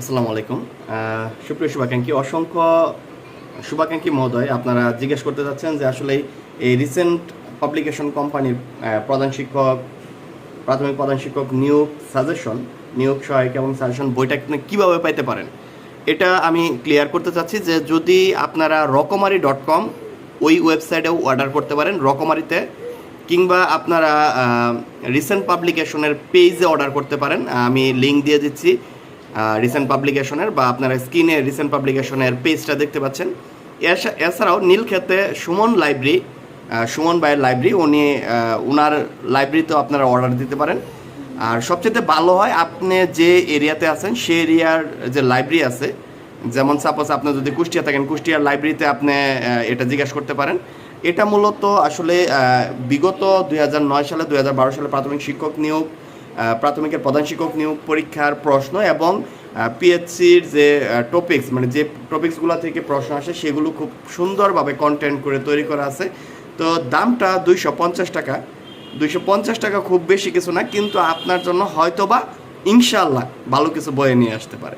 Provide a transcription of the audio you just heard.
আসসালামু আলাইকুম। সুপ্রিয় শুভাকাঙ্ক্ষী, অসংখ্য শুভাকাঙ্ক্ষী মহোদয়, আপনারা জিজ্ঞেস করতে চাচ্ছেন যে আসলে এই রিসেন্ট পাবলিকেশন কোম্পানির প্রধান শিক্ষক, প্রাথমিক প্রধান শিক্ষক নিয়োগ সাজেশন নিয়োগ সহায়ক এবং সাজেশন বইটা কীভাবে পাইতে পারেন? এটা আমি ক্লিয়ার করতে চাচ্ছি যে যদি আপনারা রকমারি ডট কম ওই ওয়েবসাইটেও অর্ডার করতে পারেন, রকমারিতে, কিংবা আপনারা রিসেন্ট পাবলিকেশনের পেজে অর্ডার করতে পারেন। আমি লিঙ্ক দিয়ে দিচ্ছি। রিসেন্ট পাবলিকেশনের বা আপনারা স্ক্রিনে রিসেন্ট পাবলিকেশনের পেজটা দেখতে পাচ্ছেন। এছা- এছাড়াও নীলক্ষেতে সুমন লাইব্রেরি সুমন ভাইয়ের লাইব্রেরি উনি উনার লাইব্রেরিতেও আপনারা অর্ডার দিতে পারেন। আর সবচেয়ে ভালো হয়, আপনি যে এরিয়াতে আছেন সেই এরিয়ার যে লাইব্রেরি আছে, যেমন সাপোজ আপনি যদি কুষ্টিয়া থাকেন, কুষ্টিয়ার লাইব্রেরিতে আপনি এটা জিজ্ঞাসা করতে পারেন। এটা মূলত আসলে বিগত দুই হাজার নয় সালে, দুই হাজার বারো সালে প্রাথমিক শিক্ষক নিয়োগ প্রাথমিকের প্রধান শিক্ষক নিয়োগ পরীক্ষার প্রশ্ন এবং পিএইচসির যে টপিক্স মানে যে টপিক্সগুলো থেকে প্রশ্ন আসে সেগুলো খুব সুন্দরভাবে কন্টেন্ট করে তৈরি করা আছে। তো দামটা দুইশো পঞ্চাশ টাকা। দুইশো পঞ্চাশ টাকা খুব বেশি কিছু না, কিন্তু আপনার জন্য হয়তোবা ইনশাল্লাহ ভালো কিছু বয়ে নিয়ে আসতে পারে।